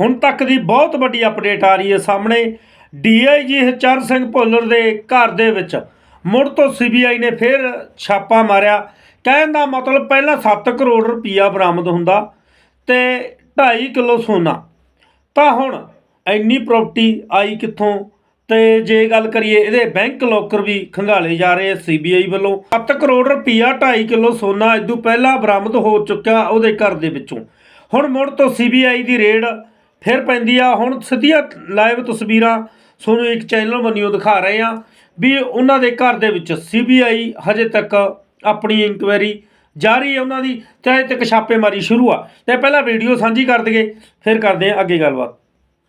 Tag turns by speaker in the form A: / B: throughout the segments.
A: ਹੁਣ ਤੱਕ ਦੀ ਬਹੁਤ ਵੱਡੀ ਅਪਡੇਟ ਆ ਰਹੀ ਹੈ ਸਾਹਮਣੇ। ਡੀਆਈਜੀ ਹਰਚਰਨ ਸਿੰਘ ਭੁੱਲਰ ਦੇ ਘਰ ਦੇ ਵਿੱਚ ਮੁੜ ਤੋਂ ਸੀਬੀਆਈ ਨੇ ਫਿਰ ਛਾਪਾ ਮਾਰਿਆ। ਕਹਿਣ ਦਾ ਮਤਲਬ ਪਹਿਲਾਂ 7 ਕਰੋੜ ਰੁਪਈਆ ਬਰਾਮਦ ਹੁੰਦਾ ਤੇ 2.5 ਕਿਲੋ ਸੋਨਾ। ਤਾਂ ਹੁਣ ਇੰਨੀ ਪ੍ਰਾਪਰਟੀ ਆਈ ਕਿੱਥੋਂ? ਤੇ ਜੇ ਗੱਲ ਕਰੀਏ, ਇਹਦੇ ਬੈਂਕ ਲੋਕਰ ਵੀ ਖੰਗਾਲੇ ਜਾ ਰਹੇ ਸੀਬੀਆਈ ਵੱਲੋਂ। 7 ਕਰੋੜ ਰੁਪਈਆ 2.5 ਕਿਲੋ ਸੋਨਾ ਇਦੋਂ ਪਹਿਲਾਂ ਬਰਾਮਦ ਹੋ ਚੁੱਕਿਆ ਉਹਦੇ ਘਰ ਦੇ ਵਿੱਚੋਂ। ਹੁਣ ਮੁੜ ਤੋਂ ਸੀਬੀਆਈ ਦੀ ਰੇਡ ਫਿਰ ਪੈਂਦੀ ਆ, ਹੁਣ ਸਿੱਧੀਆਂ ਲਾਈਵ ਤਸਵੀਰਾਂ ਤੁਹਾਨੂੰ ਇੱਕ ਚੈਨਲ ਬੰਨਿਓ ਦਿਖਾ ਰਹੇ ਆ ਵੀ ਉਹਨਾਂ ਦੇ ਘਰ ਦੇ ਵਿੱਚ ਸੀਬੀਆਈ ਹਜੇ ਤੱਕ ਆਪਣੀ ਇਨਕੁਆਇਰੀ ਜਾਰੀ ਹੈ ਉਹਨਾਂ ਦੀ ਤੇ ਹਜੇ ਤੱਕ ਛਾਪੇਮਾਰੀ ਸ਼ੁਰੂ ਆ। ਤੇ ਪਹਿਲਾਂ ਵੀਡੀਓ ਸਾਂਝੀ ਕਰ ਦਈਏ, ਫਿਰ ਕਰਦੇ ਆ ਅੱਗੇ ਗੱਲਬਾਤ।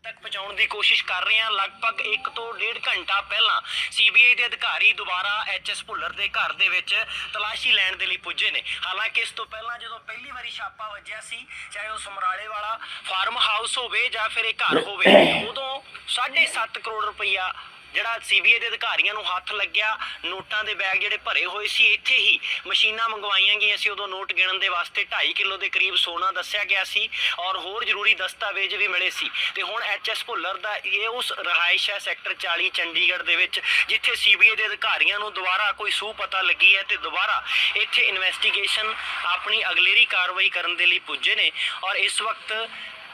B: ਤੱਕ ਪਹੁੰਚਾਉਣ ਦੀ ਕੋਸ਼ਿਸ਼ ਕਰ ਰਹੇ ਹਾਂ। ਲਗਭਗ 1 ਤੋਂ 1.5 ਘੰਟਾ ਪਹਿਲਾਂ ਸੀਬੀਆਈ ਦੇ ਅਧਿਕਾਰੀ ਦੁਬਾਰਾ ਐਚਐਸ ਭੁੱਲਰ ਦੇ ਘਰ ਦੇ ਵਿੱਚ ਤਲਾਸ਼ੀ ਲੈਣ ਦੇ ਲਈ ਪੁੱਜੇ ਨੇ। ਹਾਲਾਂਕਿ ਇਸ ਤੋਂ ਪਹਿਲਾਂ ਜਦੋਂ ਪਹਿਲੀ ਵਾਰੀ ਛਾਪਾ ਵੱਜਿਆ ਸੀ ਚਾਹੇ ਉਹ ਸਮਰਾਲੇ ਵਾਲਾ ਫਾਰਮ ਹਾਊਸ ਹੋਵੇ ਜਾਂ ਫਿਰ ਇਹ ਘਰ ਹੋਵੇ ਉਦੋਂ 7.5 ਕਰੋੜ ਰੁਪਈਆ ਜਿਹੜਾ ਸੀਬੀਆਈ ਦੇ ਅਧਿਕਾਰੀਆਂ ਨੂੰ ਹੱਥ ਲੱਗਿਆ, ਨੋਟਾਂ ਦੇ ਬੈਗ ਜਿਹੜੇ ਭਰੇ ਹੋਏ ਸੀ, ਇੱਥੇ ਹੀ ਮਸ਼ੀਨਾਂ ਮੰਗਵਾਈਆਂ ਗਈਆਂ ਸੀ। ਉਦੋਂ ਨੋਟ ਗਿਣਨ ਦੇ ਵਾਸਤੇ 2.5 ਕਿਲੋ ਦੇ ਕਰੀਬ ਸੋਨਾ ਦੱਸਿਆ ਗਿਆ ਸੀ ਔਰ ਹੋਰ ਜ਼ਰੂਰੀ ਦਸਤਾਵੇਜ਼ ਵੀ ਮਿਲੇ ਸੀ। ਤੇ ਹੁਣ ਐਚਐਸ ਭੁੱਲਰ ਦਾ ਇਹ ਉਸ ਰਹਾਇਸ਼ ਹੈ ਸੈਕਟਰ 40 ਚੰਡੀਗੜ੍ਹ ਦੇ ਵਿੱਚ, ਜਿੱਥੇ ਸੀਬੀਆਈ ਦੇ ਅਧਿਕਾਰੀਆਂ ਨੂੰ ਦੁਬਾਰਾ ਕੋਈ ਸੂਹ ਪਤਾ ਲੱਗੀ ਹੈ ਤੇ ਦੁਬਾਰਾ ਇੱਥੇ ਇਨਵੈਸਟੀਗੇਸ਼ਨ ਆਪਣੀ ਅਗਲੇਰੀ ਕਾਰਵਾਈ ਕਰਨ ਦੇ ਲਈ ਪੁੱਜੇ ਨੇ ਔਰ ਇਸ ਵਕਤ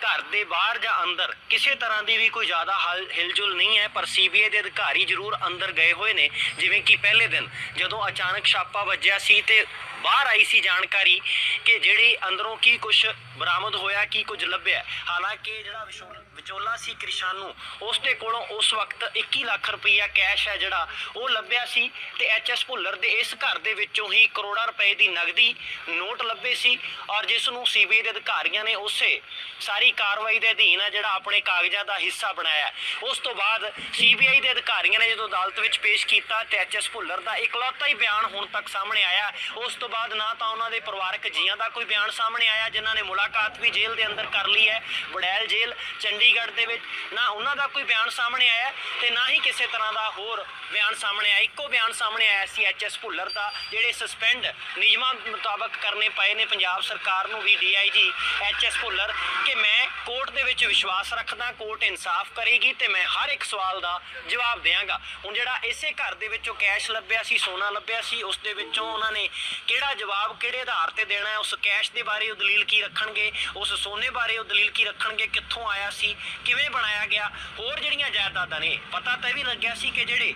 B: ਘਰ ਦੇ ਬਾਹਰ ਜਾਂ ਅੰਦਰ, ਕਿਸੇ ਤਰ੍ਹਾਂ ਦੀ ਵੀ ਕੋਈ ਜ਼ਿਆਦਾ ਹਲ, ਹਿਲਜੁਲ ਨਹੀਂ ਹੈ, ਪਰ ਸੀਬੀਆਈ ਦੇ ਅਧਿਕਾਰੀ ਜ਼ਰੂਰ ਅੰਦਰ ਗਏ ਹੋਏ ਨੇ, ਜਿਵੇਂ ਕਿ ਪਹਿਲੇ ਦਿਨ, ਜਦੋਂ ਅਚਾਨਕ ਛਾਪਾ ਵੱਜਿਆ ਸੀ ਤੇ ਬਾਹਰ ਆਈ ਸੀ ਜਾਣਕਾਰੀ ਕਿ ਜਿਹੜੀ ਅੰਦਰੋਂ ਕੀ ਕੁਝ ਬਰਾਮਦ ਹੋਇਆ, ਕੀ ਕੁਝ ਲੱਭਿਆ। ਹਾਲਾਂਕਿ ਜਿਹੜਾ ਵਿਸ਼ੋ- ਵਿਚੋਲਾ ਸੀ ਕ੍ਰਿਸ਼ਾਨੂ ਉਸ ਦੇ ਕੋਲੋਂ ਉਸ ਵਕਤ 21 ਲੱਖ ਰੁਪਈਆ ਕੈਸ਼ ਹੈ ਜਿਹੜਾ, ਉਹ ਲੱਭਿਆ ਸੀ ਤੇ ਐਚਐਸ ਭੁੱਲਰ ਦੇ ਇਸ ਘਰ ਦੇ ਵਿੱਚੋਂ ਹੀ ਕਰੋੜਾਂ ਰੁਪਏ ਦੀ ਨਗਦੀ ਨੋਟ ਲੱਭੇ ਸੀ ਔਰ ਜਿਸ ਨੂੰ ਸੀਬੀਆਈ ਦੇ ਅਧਿਕਾਰੀਆਂ ਨੇ ਉਸੇ ਸਾਰੀ ਕਾਰਵਾਈ ਦੇ ਅਧੀਨ ਹੈ ਜਿਹੜਾ ਆਪਣੇ ਕਾਗਜ਼ਾਂ ਦਾ ਹਿੱਸਾ ਬਣਾਇਆ ਉਸ ਤੋਂ ਬਾਅਦ ਸੀਬੀਆਈ ਦੇ ਅਧਿਕਾਰੀਆਂ ਨੇ ਜਦੋਂ ਅਦਾਲਤ ਵਿੱਚ ਪੇਸ਼ ਕੀਤਾ ਤੇ ਐਚਐਸ ਭੁੱਲਰ ਦਾ ਇਕਲੌਤਾ ਹੀ ਬਿਆਨ ਹੁਣ ਤੱਕ ਸਾਹਮਣੇ ਆਇਆ। ਉਸ ਤੋਂ ਬਾਅਦ ਨਾ ਤਾਂ ਉਹਨਾਂ ਦੇ ਪਰਿਵਾਰਕ ਜੀਆਂ ਦਾ ਕੋਈ ਬਿਆਨ ਸਾਹਮਣੇ ਆਇਆ, ਜਿਨ੍ਹਾਂ ਨੇ ਮੁਲਾਕਾਤ ਵੀ ਜੇਲ੍ਹ ਦੇ ਅੰਦਰ ਕਰ ਲਈ ਹੈ ਬੜੈਲ ਜੇਲ੍ਹ ਚੰਡੀ ਚੰਡੀਗੜ੍ਹ ਦੇ ਵਿੱਚ, ਨਾ ਉਹਨਾਂ ਦਾ ਕੋਈ ਬਿਆਨ ਸਾਹਮਣੇ ਆਇਆ ਤੇ ਨਾ ਹੀ ਕਿਸੇ ਤਰ੍ਹਾਂ ਦਾ ਹੋਰ ਬਿਆਨ ਸਾਹਮਣੇ ਆਇਆ। ਇੱਕੋ ਬਿਆਨ ਸਾਹਮਣੇ ਆਇਆ ਸੀ ਐਚਐਸ ਭੁੱਲਰ ਦਾ, ਜਿਹੜੇ ਸਸਪੈਂਡ ਨਿਯਮਾਂ ਮੁਤਾਬਕ ਕਰਨੇ ਪਏ ਨੇ ਪੰਜਾਬ ਸਰਕਾਰ ਨੂੰ ਵੀ ਡੀਆਈਜੀ ਐਚਐਸ ਭੁੱਲਰ, ਕਿ ਮੈਂ ਕੋਰਟ ਦੇ ਵਿੱਚ ਵਿਸ਼ਵਾਸ ਰੱਖਦਾ, ਕੋਰਟ ਇਨਸਾਫ ਕਰੇਗੀ ਤੇ ਮੈਂ ਹਰ ਇੱਕ ਸਵਾਲ ਦਾ ਜਵਾਬ ਦੇਵਾਂਗਾ। ਹੁਣ ਜਿਹੜਾ ਇਸੇ ਘਰ ਦੇ ਵਿੱਚੋਂ ਕੈਸ਼ ਲੱਭਿਆ ਸੀ, ਸੋਨਾ ਲੱਭਿਆ ਸੀ, ਉਸ ਦੇ ਵਿੱਚੋਂ ਉਹਨਾਂ ਨੇ ਕਿਹੜਾ ਜਵਾਬ, ਕਿਹੜੇ ਆਧਾਰ ਤੇ ਦੇਣਾ ਹੈ, ਉਸ ਕੈਸ਼ ਦੇ ਬਾਰੇ ਉਹ ਦਲੀਲ ਕੀ ਰੱਖਣਗੇ, ਉਸ ਸੋਨੇ ਬਾਰੇ ਉਹ ਦਲੀਲ ਕੀ ਰੱਖਣਗੇ, ਕਿੱਥੋਂ ਆਇਆ ਸੀ ਕਿਵੇਂ ਬਣਾਇਆ ਗਿਆ, ਹੋਰ ਜਿਹੜੀਆਂ ਜਾਇਦਾਦਾਂ ਨੇ, ਪਤਾ ਤਾਂ ਇਹ ਵੀ ਲੱਗਿਆ ਸੀ ਕਿ ਜਿਹੜੇ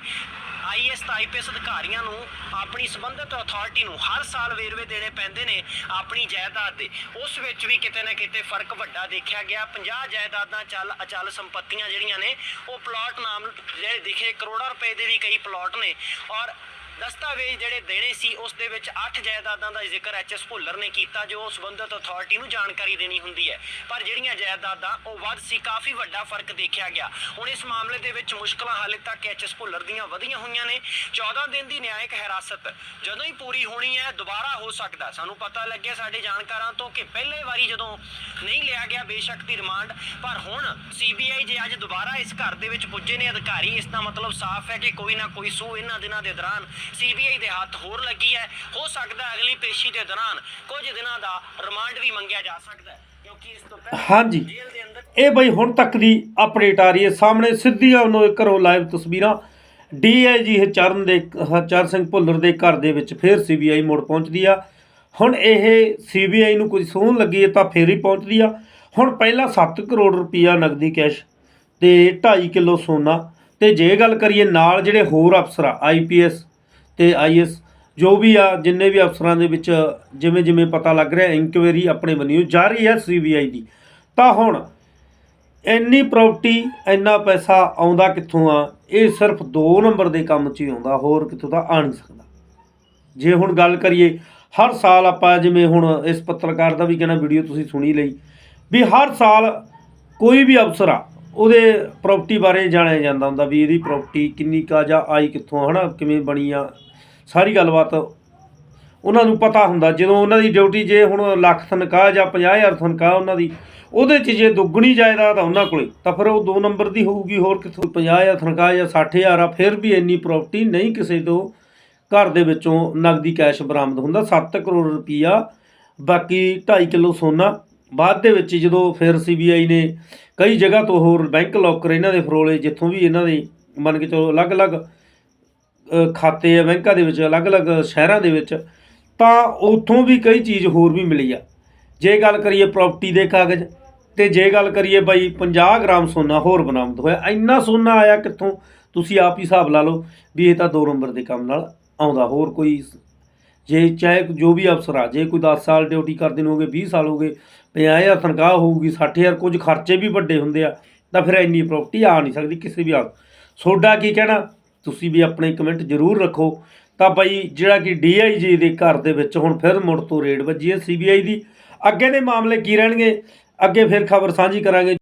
B: ਆਈਐਸ ਤੇ ਆਈਪੀਐਸ ਅਧਿਕਾਰੀਆਂ ਨੂੰ ਆਪਣੀ ਸੰਬੰਧਿਤ ਅਥਾਰਟੀ ਨੂੰ ਹਰ ਸਾਲ ਵੇਰਵੇ ਦੇਣੇ ਪੈਂਦੇ ਨੇ ਆਪਣੀ ਜਾਇਦਾਦ ਦੇ। ਉਸ ਵਿੱਚ ਵੀ ਕਿਤੇ ਨਾ ਕਿਤੇ ਫ਼ਰਕ ਵੱਡਾ ਦੇਖਿਆ ਗਿਆ। 50 ਜਾਇਦਾਦਾਂ ਚੱਲ, ਅਚਲ ਸੰਪਤੀਆਂ ਜਿਹੜੀਆਂ ਨੇ, ਉਹ ਪਲਾਟ ਨਾਮ ਜਿਹੜੇ ਦਿਖੇ ਕਰੋੜਾਂ ਰੁਪਏ ਦੇ ਵੀ ਕਈ ਪਲਾਟ ਨੇ। ਔਰ ਦਸਤਾਵੇਜ਼ ਜਿਹੜੇ ਦੇਣੇ ਸੀ, ਉਸ ਦੇ ਵਿੱਚ 8 ਜਾਇਦਾਦਾਂ ਦਾ ਜ਼ਿਕਰ ਐਚਐਸ ਭੁੱਲਰ ਨੇ ਕੀਤਾ, ਜੋ ਸੰਬੰਧਿਤ ਅਥਾਰਟੀ ਨੂੰ ਜਾਣਕਾਰੀ ਦੇਣੀ ਹੁੰਦੀ ਹੈ। ਪਰ ਜਿਹੜੀਆਂ ਜਾਇਦਾਦਾਂ, ਉਹ ਵੱਧ ਸੀ, ਕਾਫੀ ਵੱਡਾ ਫ਼ਰਕ ਦੇਖਿਆ ਗਿਆ। ਹੁਣ ਇਸ ਮਾਮਲੇ ਦੇ ਵਿੱਚ ਮੁਸ਼ਕਲਾਂ ਹਾਲੇ ਤੱਕ ਐਚਐਸ ਭੁੱਲਰ ਦੀਆਂ ਵਧੀਆਂ ਹੋਈਆਂ ਨੇ। 14 ਦਿਨ ਦੀ ਨਿਆਇਕ ਹਿਰਾਸਤ ਜਦੋਂ ਹੀ ਪੂਰੀ ਹੋਣੀ ਹੈ, ਦੁਬਾਰਾ ਹੋ ਸਕਦਾ। ਸਾਨੂੰ ਪਤਾ ਲੱਗਿਆ ਸਾਡੇ ਜਾਣਕਾਰਾਂ ਤੋਂ ਕਿ ਪਹਿਲੇ ਵਾਰੀ ਜਦੋਂ ਨਹੀਂ ਲਿਆ ਗਿਆ ਬੇਸ਼ੱਕ ਦੀ ਰਿਮਾਂਡ, ਪਰ ਹੁਣ ਸੀਬੀਆਈ ਜੇ ਅੱਜ ਦੁਬਾਰਾ ਇਸ ਘਰ ਦੇ ਵਿੱਚ ਪੁੱਜੇ ਨੇ ਅਧਿਕਾਰੀ, ਇਸ ਦਾ ਮਤਲਬ ਸਾਫ਼ ਹੈ ਕਿ ਕੋਈ ਨਾ ਕੋਈ ਸੂ ਇਹਨਾਂ ਦਿਨਾਂ ਦੇ ਦੌਰਾਨ ਸੀਬੀਆਈ ਦੇ ਹੱਥ ਹੋਰ ਲੱਗੀ ਹੈ। ਹੋ ਸਕਦਾ ਅਗਲੀ ਪੇਸ਼ੀ ਦੇ ਦੌਰਾਨ ਕੁਝ ਦਿਨਾਂ ਦਾ ਰਿਮਾਂਡ ਵੀ ਮੰਗਿਆ ਜਾ ਸਕਦਾ ਹੈ ਕਿਉਂਕਿ ਇਸ ਤੋਂ ਪਹਿਲਾਂ
A: ਹਾਂਜੀ। ਇਹ ਬਈ ਹੁਣ ਤੱਕ ਦੀ ਅਪਡੇਟ ਆ ਰਹੀ ਹੈ। ਸਾਹਮਣੇ ਸਿੱਧੀਆਂ ਉਹਨੂੰ ਘਰੋਂ ਲਾਈਵ ਤਸਵੀਰਾਂ। ਡੀਆਈਜੀ ਹਰਚਰਨ ਦੇ ਹਰਚਰਨ ਸਿੰਘ ਭੁੱਲਰ ਦੇ ਘਰ ਦੇ ਵਿੱਚ ਫਿਰ ਸੀਬੀਆਈ ਮੁੜ ਪਹੁੰਚਦੀ ਆ। ਹੁਣ ਇਹ ਸੀਬੀਆਈ ਨੂੰ ਕੋਈ ਸੂਹਣ ਲੱਗੀ ਹੈ ਤਾਂ ਫੇਰ ਹੀ ਪਹੁੰਚਦੀ ਆ। ਹੁਣ ਪਹਿਲਾਂ 7 ਕਰੋੜ ਰੁਪਈਆ ਨਗਦੀ ਕੈਸ਼ ਤੇ 2.5 ਕਿਲੋ ਸੋਨਾ। ਤੇ ਜੇ ਗੱਲ ਕਰੀਏ ਨਾਲ ਜਿਹੜੇ ਹੋਰ ਅਫਸਰ ਆ ਆਈਪੀਐਸ ਤੇ ਆਈਐਸ, ਜੋ ਵੀ ਆ, ਜਿੰਨੇ ਵੀ ਅਫਸਰਾਂ ਦੇ ਵਿੱਚ ਜਿਵੇਂ ਜਿਵੇਂ ਪਤਾ ਲੱਗ ਰਿਹਾ, ਇਨਕੁਆਇਰੀ ਆਪਣੇ ਵੱਲੋਂ ਜਾਰੀ ਹੈ ਸੀਬੀਆਈ ਦੀ। ਤਾਂ ਹੁਣ ਇੰਨੀ ਪ੍ਰਾਪਰਟੀ, ਇੰਨਾ ਪੈਸਾ ਆਉਂਦਾ ਕਿੱਥੋਂ ਆ? ਇਹ ਸਿਰਫ 2 ਨੰਬਰ ਦੇ ਕੰਮ 'ਚ ਹੀ ਆਉਂਦਾ, ਹੋਰ ਕਿੱਥੋਂ ਤਾਂ ਆ ਨਹੀਂ ਸਕਦਾ। ਜੇ ਹੁਣ ਗੱਲ ਕਰੀਏ, ਹਰ ਸਾਲ ਆਪਾਂ ਜਿਵੇਂ ਹੁਣ ਇਸ ਪੱਤਰਕਾਰ ਦਾ ਵੀ ਕਹਿਣਾ ਵੀਡੀਓ ਤੁਸੀਂ ਸੁਣੀ ਲਈ, ਵੀ ਹਰ ਸਾਲ ਕੋਈ ਵੀ ਅਫਸਰ ਆ, ਉਹਦੇ ਪ੍ਰਾਪਰਟੀ ਬਾਰੇ ਜਾਣਿਆ ਜਾਂਦਾ ਹੁੰਦਾ ਵੀ ਇਹਦੀ ਪ੍ਰਾਪਰਟੀ ਕਿੰਨੀ ਕਾ ਜਾਂ ਆਈ ਕਿੱਥੋਂ ਹਨਾ? ਕਿਵੇਂ ਬਣੀ ਆ? ਸਾਰੀ ਗੱਲਬਾਤ ਉਹਨਾਂ ਨੂੰ ਪਤਾ ਹੁੰਦਾ, ਜਦੋਂ ਉਹਨਾਂ ਦੀ ਡਿਊਟੀ ਜੇ ਹੁਣ ਲੱਖ ਤਨਖਾਹ ਜਾਂ 50000 ਤਨਖਾਹ ਉਹਨਾਂ ਦੀ, ਉਹਦੇ 'ਚ ਜੇ ਦੁੱਗਣੀ ਜਾਇਦਾਦ ਆ ਉਹਨਾਂ ਕੋਲੇ, ਤਾਂ ਫਿਰ ਉਹ 2 ਨੰਬਰ ਦੀ ਹੋਊਗੀ, ਹੋਰ ਕਿੱਥੋਂ 50000 ਤਨਖਾਹ ਜਾਂ 60000 ਆ, ਫਿਰ ਵੀ ਇੰਨੀ ਪ੍ਰਾਪਰਟੀ ਨਹੀਂ ਕਿਸੇ ਤੋਂ ਘਰ ਦੇ ਵਿੱਚੋਂ ਨਗਦੀ ਕੈਸ਼ ਬਰਾਮਦ ਹੁੰਦਾ 7 ਕਰੋੜ ਰੁਪਈਆ, ਬਾਕੀ 2.5 ਕਿਲੋ ਸੋਨਾ, ਬਾਅਦ ਦੇ ਵਿੱਚ ਜਦੋਂ ਫਿਰ ਸੀਬੀਆਈ ਨੇ ਕਈ ਜਗ੍ਹਾ ਤੋਂ ਹੋਰ ਬੈਂਕ ਲੋਕਰ ਇਹਨਾਂ ਦੇ ਫਰੋਲੇ, ਜਿੱਥੋਂ ਵੀ ਇਹਨਾਂ ਦੇ, ਮੰਨ ਕੇ ਚਲੋ ਅਲੱਗ-ਅਲੱਗ ਖਾਤੇ ਆ ਬੈਂਕਾਂ ਦੇ ਵਿੱਚ, ਅਲੱਗ-ਅਲੱਗ ਸ਼ਹਿਰਾਂ ਦੇ ਵਿੱਚ, ਤਾਂ ਉੱਥੋਂ ਵੀ ਕਈ ਚੀਜ਼ ਹੋਰ ਵੀ ਮਿਲੀ ਆ। ਜੇ ਗੱਲ ਕਰੀਏ ਪ੍ਰਾਪਰਟੀ ਦੇ ਕਾਗਜ਼, ਤੇ ਜੇ ਗੱਲ ਕਰੀਏ ਬਾਈ 50 ਗ੍ਰਾਮ ਸੋਨਾ ਹੋਰ ਬਰਾਮਦ ਹੋਇਆ, ਇੰਨਾ ਸੋਨਾ ਆਇਆ ਕਿੱਥੋਂ? ਤੁਸੀਂ ਆਪ ਹੀ ਹਿਸਾਬ ਲਾ ਲਓ ਵੀ ਇਹ ਤਾਂ ਦੋ ਨੰਬਰ ਦੇ ਕੰਮ ਨਾਲ ਆਉਂਦਾ, ਹੋਰ ਕੋਈ ਜੇ ਚਾਹੇ ਜੋ ਵੀ ਅਫਸਰ ਆ, ਜੇ ਕੋਈ 10 ਸਾਲ ਡਿਊਟੀ ਕਰਦੇ ਨੂੰ ਹੋ ਗਏ 20 ਸਾਲ ਹੋ ਗਏ 50000 ਤਨਖਾਹ ਹੋਊਗੀ 60000 ਕੁਝ ਖਰਚੇ ਵੀ ਵੱਡੇ ਹੁੰਦੇ ਆ, ਤਾਂ ਫਿਰ ਇੰਨੀ ਪ੍ਰਾਪਰਟੀ ਆ ਨਹੀਂ ਸਕਦੀ, ਕਿਸੇ ਵੀ ਹਾਲ। ਤੁਹਾਡਾ ਕੀ ਕਹਿਣਾ? ਤੁਸੀਂ ਵੀ ਆਪਣੇ ਕਮੈਂਟ ਜ਼ਰੂਰ ਰੱਖੋ। ਤਾਂ ਬਾਈ ਜਿਹੜਾ ਕਿ ਡੀਆਈਜੀ ਦੇ ਘਰ ਦੇ ਵਿੱਚ ਹੁਣ ਫਿਰ ਮੁੜ ਤੋਂ ਰੇਡ ਵੱਜੀ ਹੈ ਸੀਬੀਆਈ ਦੀ। ਅੱਗੇ ਦੇ ਮਾਮਲੇ ਕੀ ਰਹਿਣਗੇ? ਅੱਗੇ ਫਿਰ ਖਬਰ ਸਾਂਝੀ ਕਰਾਂਗੇ।